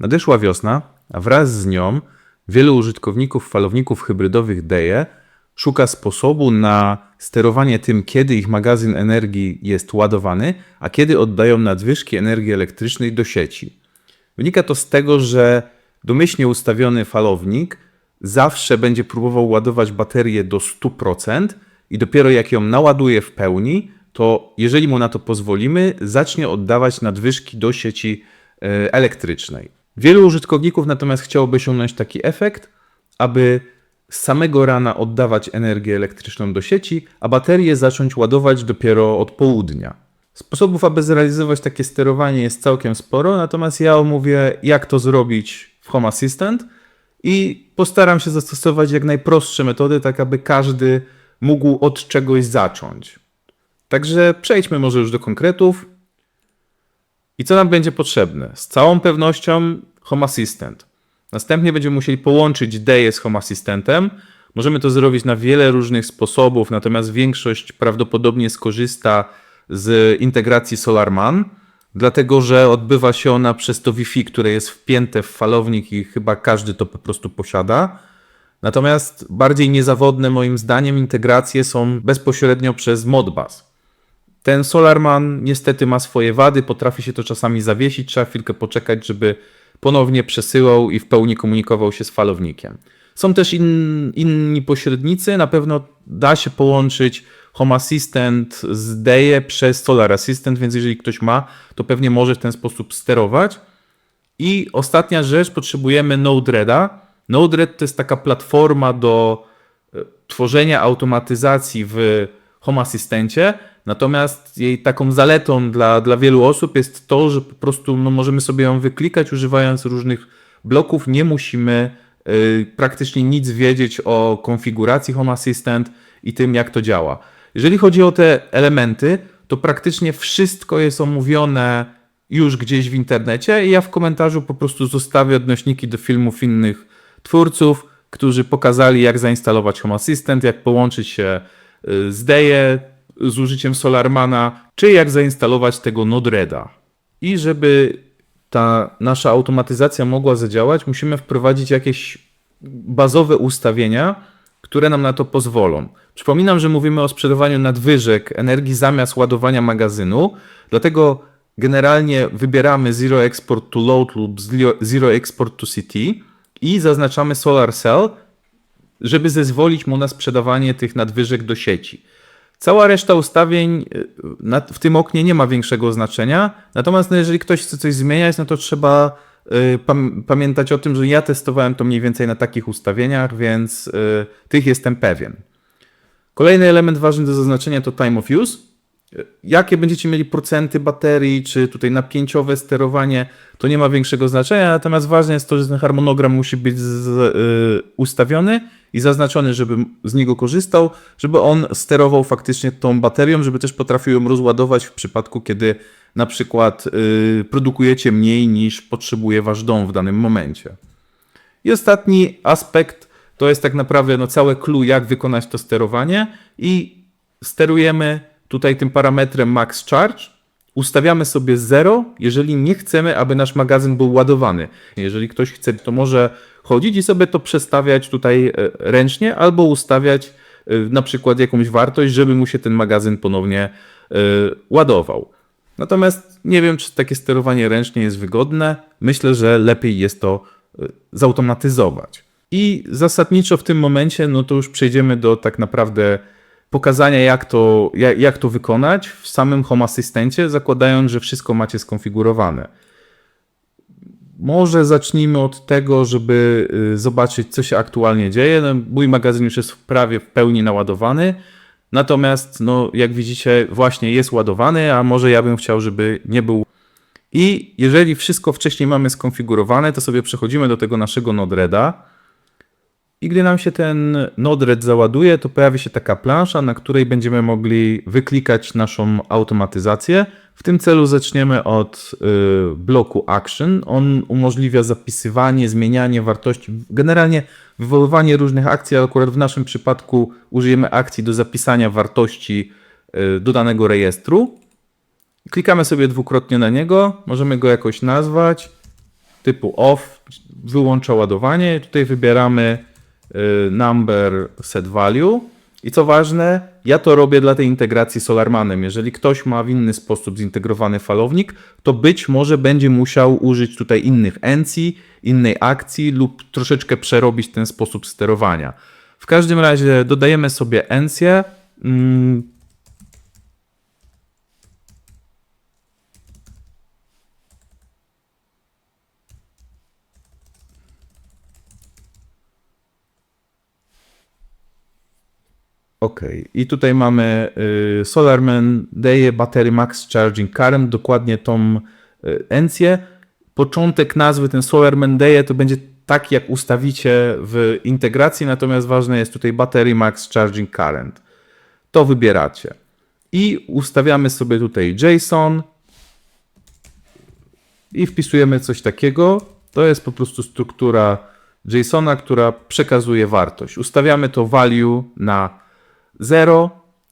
Nadeszła wiosna, a wraz z nią wielu użytkowników falowników hybrydowych DEE szuka sposobu na sterowanie tym, kiedy ich magazyn energii jest ładowany, a kiedy oddają nadwyżki energii elektrycznej do sieci. Wynika to z tego, że domyślnie ustawiony falownik zawsze będzie próbował ładować baterię do 100% i dopiero jak ją naładuje w pełni, to jeżeli mu na to pozwolimy, zacznie oddawać nadwyżki do sieci e, elektrycznej. Wielu użytkowników natomiast chciałoby osiągnąć taki efekt, aby z samego rana oddawać energię elektryczną do sieci, a baterię zacząć ładować dopiero od południa. Sposobów, aby zrealizować takie sterowanie jest całkiem sporo, natomiast ja omówię, jak to zrobić w Home Assistant i postaram się zastosować jak najprostsze metody, tak aby każdy mógł od czegoś zacząć. Także przejdźmy może już do konkretów. I co nam będzie potrzebne? Z całą pewnością Home Assistant. Następnie będziemy musieli połączyć DEE z Home Assistantem. Możemy to zrobić na wiele różnych sposobów, natomiast większość prawdopodobnie skorzysta z integracji SolarMan, dlatego że odbywa się ona przez to Wi-Fi, które jest wpięte w falownik i chyba każdy to po prostu posiada. Natomiast bardziej niezawodne moim zdaniem integracje są bezpośrednio przez Modbus. Ten Solarman niestety ma swoje wady, potrafi się to czasami zawiesić, trzeba chwilkę poczekać, żeby ponownie przesyłał i w pełni komunikował się z falownikiem. Są też in, inni pośrednicy, na pewno da się połączyć Home Assistant z DEE przez Solar Assistant, więc jeżeli ktoś ma, to pewnie może w ten sposób sterować. I ostatnia rzecz, potrzebujemy Node-RED'a. Node-RED to jest taka platforma do e, tworzenia automatyzacji w Home Assistancie, natomiast jej taką zaletą dla, dla wielu osób jest to, że po prostu no, możemy sobie ją wyklikać używając różnych bloków, nie musimy y, praktycznie nic wiedzieć o konfiguracji Home Assistant i tym, jak to działa. Jeżeli chodzi o te elementy, to praktycznie wszystko jest omówione już gdzieś w internecie i ja w komentarzu po prostu zostawię odnośniki do filmów innych twórców, którzy pokazali, jak zainstalować Home Assistant, jak połączyć się y, z DEE z użyciem Solarmana, czy jak zainstalować tego Node-RED'a. I żeby ta nasza automatyzacja mogła zadziałać, musimy wprowadzić jakieś bazowe ustawienia, które nam na to pozwolą. Przypominam, że mówimy o sprzedawaniu nadwyżek energii zamiast ładowania magazynu, dlatego generalnie wybieramy Zero Export to Load lub Zero Export to CT i zaznaczamy Solar Cell, żeby zezwolić mu na sprzedawanie tych nadwyżek do sieci. Cała reszta ustawień y, w tym oknie nie ma większego znaczenia, natomiast no, jeżeli ktoś chce coś zmieniać, no to trzeba y, pamiętać o tym, że ja testowałem to mniej więcej na takich ustawieniach, więc y, tych jestem pewien. Kolejny element ważny do zaznaczenia to time of use. Jakie będziecie mieli procenty baterii, czy tutaj napięciowe sterowanie, to nie ma większego znaczenia, natomiast ważne jest to, że ten harmonogram musi być z, y, ustawiony i zaznaczony, żeby z niego korzystał, żeby on sterował faktycznie tą baterią, żeby też potrafił ją rozładować w przypadku, kiedy na przykład y, produkujecie mniej niż potrzebuje wasz dom w danym momencie. I ostatni aspekt to jest tak naprawdę no, całe clue, jak wykonać to sterowanie i sterujemy tutaj tym parametrem max charge. Ustawiamy sobie 0, jeżeli nie chcemy, aby nasz magazyn był ładowany. Jeżeli ktoś chce, to może chodzić i sobie to przestawiać tutaj e, ręcznie albo ustawiać e, na przykład jakąś wartość, żeby mu się ten magazyn ponownie e, ładował. Natomiast nie wiem, czy takie sterowanie ręcznie jest wygodne. Myślę, że lepiej jest to zautomatyzować. I zasadniczo w tym momencie, no to już przejdziemy do tak naprawdę pokazania, jak to, jak, jak to wykonać w samym Home Assistancie, zakładając, że wszystko macie skonfigurowane. Może zacznijmy od tego, żeby y, zobaczyć, co się aktualnie dzieje. No, mój magazyn już jest prawie w pełni naładowany. Natomiast, no, jak widzicie, właśnie jest ładowany, a może ja bym chciał, żeby nie był. I jeżeli wszystko wcześniej mamy skonfigurowane, to sobie przechodzimy do tego naszego Node-RED'a. I gdy nam się ten Node-RED załaduje, to pojawi się taka plansza, na której będziemy mogli wyklikać naszą automatyzację. W tym celu zaczniemy od y, bloku Action. On umożliwia zapisywanie, zmienianie wartości, generalnie wywoływanie różnych akcji, akurat w naszym przypadku użyjemy akcji do zapisania wartości y, do danego rejestru. Klikamy sobie dwukrotnie na niego, możemy go jakoś nazwać typu off wyłącza ładowanie. Tutaj wybieramy number set value. I co ważne, ja to robię dla tej integracji Solarmanem. Jeżeli ktoś ma w inny sposób zintegrowany falownik, to być może będzie musiał użyć tutaj innych encji, innej akcji lub troszeczkę przerobić ten sposób sterowania. W każdym razie dodajemy sobie encję. Ok, i tutaj mamy y, SolarMan daje Battery Max Charging Current, dokładnie tą y, encję. Początek nazwy, ten SolarMan daje, to będzie tak jak ustawicie w integracji, natomiast ważne jest tutaj Battery Max Charging Current. To wybieracie. I ustawiamy sobie tutaj JSON i wpisujemy coś takiego. To jest po prostu struktura JSONa, która przekazuje wartość. Ustawiamy to value na 0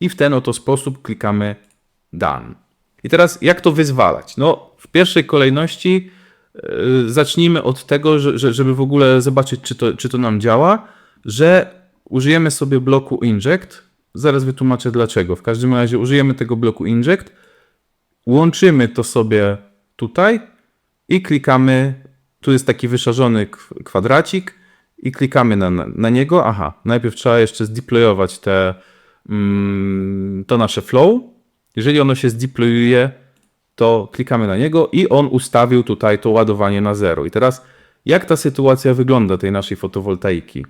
i w ten oto sposób klikamy Done. I teraz jak to wyzwalać? No, w pierwszej kolejności yy, zacznijmy od tego, że, żeby w ogóle zobaczyć, czy to, czy to nam działa, że użyjemy sobie bloku inject. Zaraz wytłumaczę dlaczego. W każdym razie użyjemy tego bloku inject, łączymy to sobie tutaj i klikamy. Tu jest taki wyszarzony kwadracik i klikamy na, na niego. Aha, najpierw trzeba jeszcze zdeployować te, mm, to nasze flow. Jeżeli ono się zdeployuje, to klikamy na niego i on ustawił tutaj to ładowanie na zero. I teraz jak ta sytuacja wygląda tej naszej fotowoltaiki?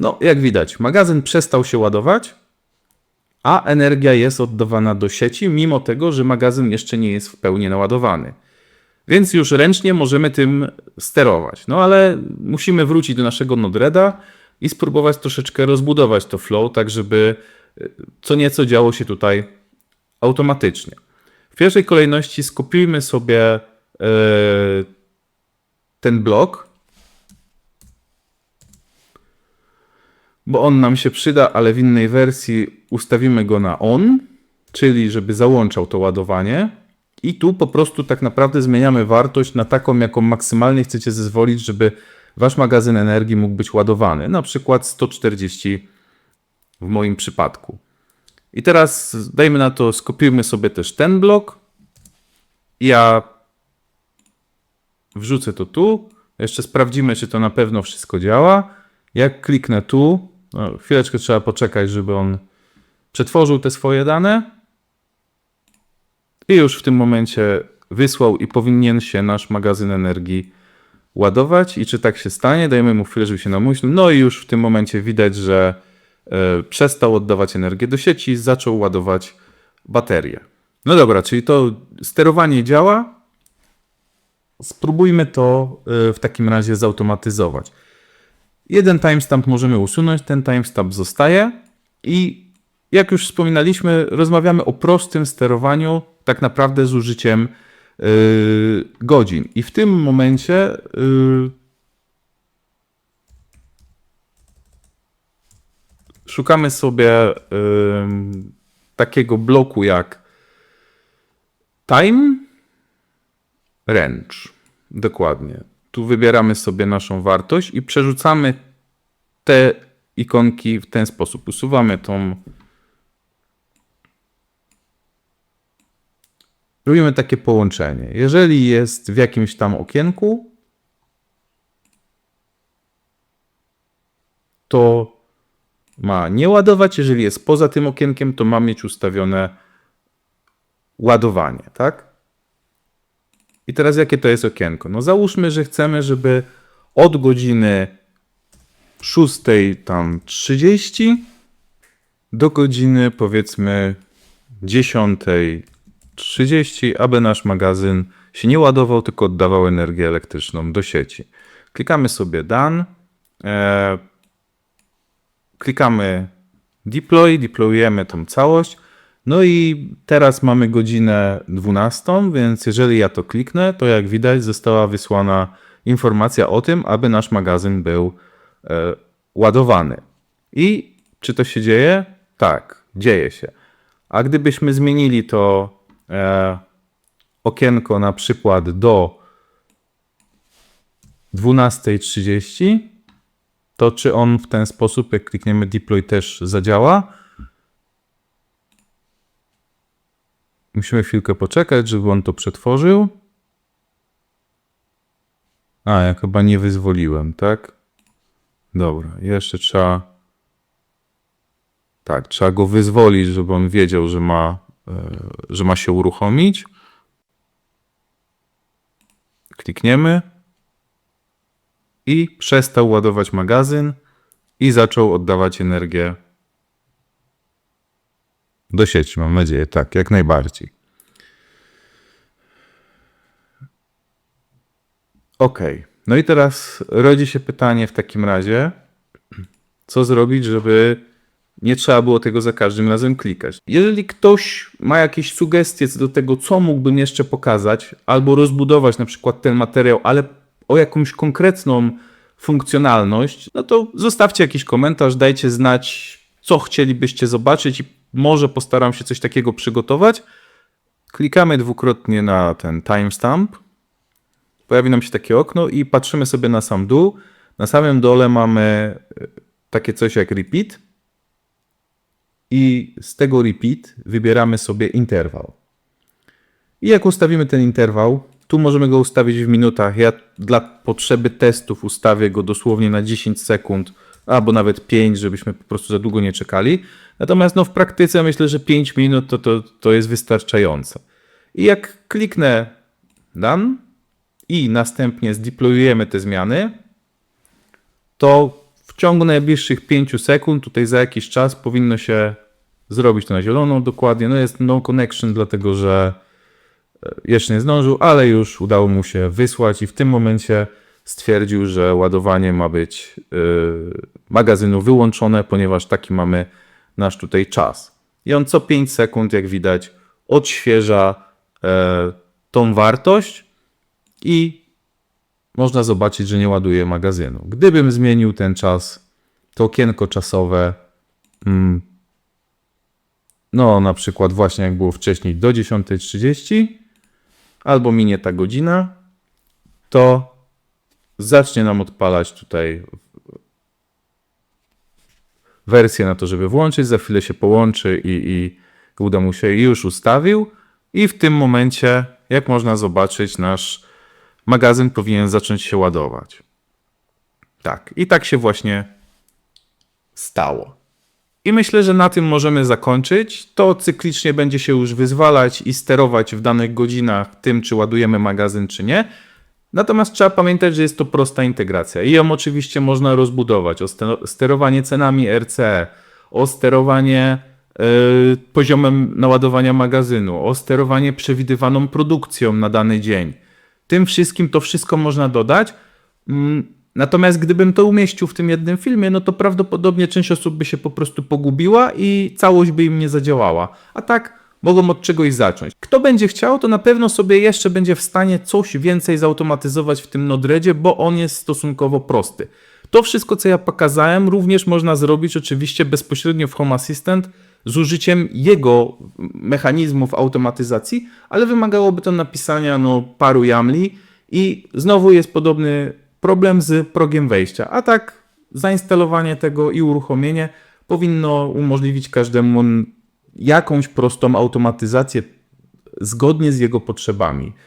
No, jak widać, magazyn przestał się ładować, a energia jest oddawana do sieci, mimo tego, że magazyn jeszcze nie jest w pełni naładowany. Więc już ręcznie możemy tym sterować. No ale musimy wrócić do naszego Node-REDa i spróbować troszeczkę rozbudować to flow, tak żeby y, co nieco działo się tutaj automatycznie. W pierwszej kolejności skopiujmy sobie yy, ten blok, bo on nam się przyda, ale w innej wersji ustawimy go na on, czyli żeby załączał to ładowanie. I tu po prostu tak naprawdę zmieniamy wartość na taką, jaką maksymalnie chcecie zezwolić, żeby wasz magazyn energii mógł być ładowany. Na przykład 140 w moim przypadku. I teraz dajmy na to, skopiujmy sobie też ten blok. Ja wrzucę to tu. Jeszcze sprawdzimy, czy to na pewno wszystko działa. Jak kliknę tu, no, chwileczkę trzeba poczekać, żeby on przetworzył te swoje dane. I już w tym momencie wysłał i powinien się nasz magazyn energii ładować. I czy tak się stanie? Dajmy mu chwilę, żeby się namyślił. No i już w tym momencie widać, że e, przestał oddawać energię do sieci, zaczął ładować baterię. No dobra, czyli to sterowanie działa. Spróbujmy to e, w takim razie zautomatyzować. Jeden timestamp możemy usunąć, ten timestamp zostaje i jak już wspominaliśmy, rozmawiamy o prostym sterowaniu, tak naprawdę z użyciem yy, godzin. I w tym momencie yy, szukamy sobie yy, takiego bloku jak time range. Dokładnie. Tu wybieramy sobie naszą wartość i przerzucamy te ikonki w ten sposób. Usuwamy tą Robimy takie połączenie. Jeżeli jest w jakimś tam okienku, to ma nie ładować. Jeżeli jest poza tym okienkiem, to ma mieć ustawione ładowanie, tak? I teraz jakie to jest okienko? No załóżmy, że chcemy, żeby od godziny 6 tam 30 do godziny powiedzmy 10 30, aby nasz magazyn się nie ładował, tylko oddawał energię elektryczną do sieci. Klikamy sobie Done. E, klikamy Deploy, deployujemy tą całość. No i teraz mamy godzinę 12, więc jeżeli ja to kliknę, to jak widać została wysłana informacja o tym, aby nasz magazyn był e, ładowany. I czy to się dzieje? Tak, dzieje się. A gdybyśmy zmienili to okienko na przykład do 12.30, to czy on w ten sposób, jak klikniemy deploy, też zadziała? Musimy chwilkę poczekać, żeby on to przetworzył. A, ja chyba nie wyzwoliłem, tak? Dobra, jeszcze trzeba. Tak, trzeba go wyzwolić, żeby on wiedział, że ma, e, że ma się uruchomić. Klikniemy i przestał ładować magazyn i zaczął oddawać energię do sieci, mam nadzieję. Tak, jak najbardziej. Ok. No i teraz rodzi się pytanie w takim razie, co zrobić, żeby nie trzeba było tego za każdym razem klikać. Jeżeli ktoś ma jakieś sugestie co do tego, co mógłbym jeszcze pokazać, albo rozbudować na przykład ten materiał, ale o jakąś konkretną funkcjonalność, no to zostawcie jakiś komentarz, dajcie znać, co chcielibyście zobaczyć i może postaram się coś takiego przygotować. Klikamy dwukrotnie na ten timestamp. Pojawi nam się takie okno i patrzymy sobie na sam dół. Na samym dole mamy e, takie coś jak repeat. I z tego repeat wybieramy sobie interwał. I jak ustawimy ten interwał, tu możemy go ustawić w minutach. Ja dla potrzeby testów ustawię go dosłownie na 10 sekund, albo nawet 5, żebyśmy po prostu za długo nie czekali. Natomiast no, w praktyce myślę, że 5 minut to, to, to jest wystarczające. I jak kliknę done i następnie zdeployujemy te zmiany, to w ciągu najbliższych 5 sekund, tutaj za jakiś czas powinno się zrobić to na zielono dokładnie. No jest no connection, dlatego że e, jeszcze nie zdążył, ale już udało mu się wysłać i w tym momencie stwierdził, że ładowanie ma być yy, magazynu wyłączone, ponieważ taki mamy nasz tutaj czas. I on co 5 sekund, jak widać, odświeża e, tą wartość i można zobaczyć, że nie ładuje magazynu. Gdybym zmienił ten czas, to okienko czasowe, mm, no na przykład właśnie jak było wcześniej do 10.30, albo minie ta godzina, to zacznie nam odpalać tutaj wersję na to, żeby włączyć, za chwilę się połączy i, i uda mu się i już ustawił i w tym momencie, jak można zobaczyć, nasz magazyn powinien zacząć się ładować. Tak, i tak się właśnie stało. I myślę, że na tym możemy zakończyć. To cyklicznie będzie się już wyzwalać i sterować w danych godzinach tym, czy ładujemy magazyn, czy nie. Natomiast trzeba pamiętać, że jest to prosta integracja i ją oczywiście można rozbudować o ste- sterowanie cenami RCE, o sterowanie y, poziomem naładowania magazynu, o sterowanie przewidywaną produkcją na dany dzień. Tym wszystkim to wszystko można dodać. Mm, Natomiast gdybym to umieścił w tym jednym filmie, no to prawdopodobnie część osób by się po prostu pogubiła i całość by im nie zadziałała. A tak mogą od czegoś zacząć. Kto będzie chciał, to na pewno sobie jeszcze będzie w stanie coś więcej zautomatyzować w tym Node-REDzie, bo on jest stosunkowo prosty. To wszystko, co ja pokazałem, również można zrobić oczywiście bezpośrednio w Home Assistant z użyciem jego mechanizmów automatyzacji, ale wymagałoby to napisania no, paru YAMLi i znowu jest podobny problem z progiem wejścia. A tak zainstalowanie tego i uruchomienie powinno umożliwić każdemu jakąś prostą automatyzację zgodnie z jego potrzebami.